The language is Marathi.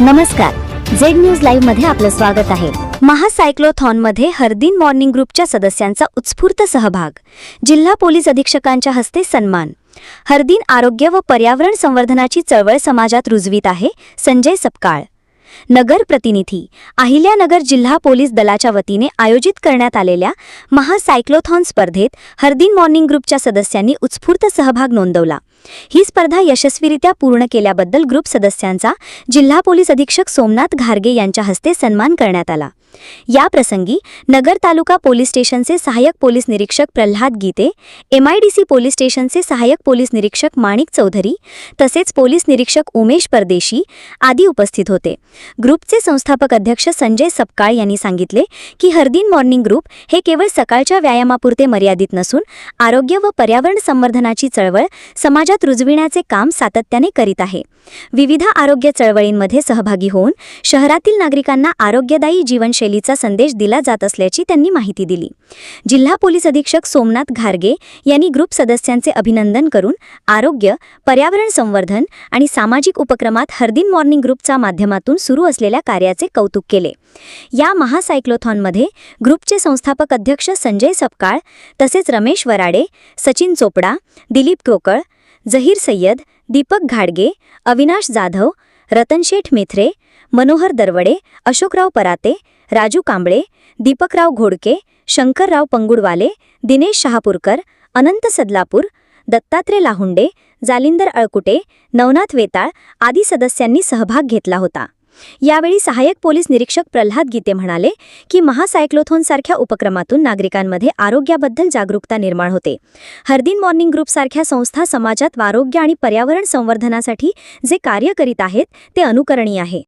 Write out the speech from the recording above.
नमस्कार. झेड न्यूज लाईव्हमध्ये आपलं स्वागत आहे. महासायक्लोथॉनमध्ये हरदिन मॉर्निंग ग्रुपच्या सदस्यांचा उत्स्फूर्त सहभाग. जिल्हा पोलीस अधीक्षकांच्या हस्ते सन्मान. हरदिन आरोग्य व पर्यावरण संवर्धनाची चळवळ समाजात रुजवीत आहे संजय सपकाळ. नगर प्रतिनिधी अहिल्यानगर जिल्हा पोलीस दलाच्या वतीने आयोजित करण्यात आलेल्या महासायक्लोथॉन स्पर्धेत हरदीन मॉर्निंग ग्रुपच्या सदस्यांनी उत्स्फूर्त सहभाग नोंदवला. ही स्पर्धा यशस्वीरित्या पूर्ण केल्याबद्दल ग्रुप सदस्यांचा जिल्हा पोलीस अधीक्षक सोमनाथ घारगे यांच्या हस्ते सन्मान करण्यात आला. या प्रसंगी नगर तालुका पोलीस स्टेशनचे सहाय्यक पोलीस निरीक्षक प्रल्हाद गीते एमआयडीसी पोलीस स्टेशनचे सहाय्यक पोलीस निरीक्षक माणिक चौधरी तसेच पोलीस निरीक्षक उमेश परदेशी आदी उपस्थित होते. ग्रुपचे संस्थापक अध्यक्ष संजय सपकाळ यांनी सांगितले की हरदिन मॉर्निंग ग्रुप हे केवळ सकाळच्या व्यायामापुरते मर्यादित नसून आरोग्य व पर्यावरण संवर्धनाची चळवळ समाजात रुजविण्याचे काम सातत्याने करीत आहे. विविध आरोग्य चळवळींमध्ये सहभागी होऊन शहरातील नागरिकांना आरोग्यदायी जीवनशैलीचा संदेश दिला जात असल्याची त्यांनी माहिती दिली. जिल्हा पोलीस अधीक्षक सोमनाथ घारगे यांनी ग्रुप सदस्यांचे अभिनंदन करून आरोग्य पर्यावरण संवर्धन आणि सामाजिक उपक्रमात हरदिन मॉर्निंग ग्रुपच्या माध्यमातून सुरू असलेल्या कार्याचे कौतुक केले. या महासायक्लोथॉनमध्ये ग्रुपचे संस्थापक अध्यक्ष संजय सपकाळ तसेच रमेश वराडे सचिन चोपडा दिलीप कोकळ जहीर सय्यद दीपक घाडगे अविनाश जाधव रतनशेठ मेथरे मनोहर दरवडे अशोकराव पराते राजू कांबळे दीपकराव घोडके शंकरराव पंगुडवाले दिनेश शहापूरकर अनंत सदलापूर दत्तात्रय लाहुंडे जालिंदर अळकुटे नवनाथ वेताळ आदी सदस्यांनी सहभाग घेतला होता. यावेळी सहाय्यक पोलीस निरीक्षक प्रल्हाद गीते म्हणाले की महासायक्लोथॉनसारख्या उपक्रमातून नागरिकांमध्ये आरोग्याबद्दल जागरूकता निर्माण होते. हरदिन मॉर्निंग ग्रुपसारख्या संस्था समाजात आरोग्य आणि पर्यावरण संवर्धनासाठी जे कार्य करीत आहेत ते अनुकरणीय आहे.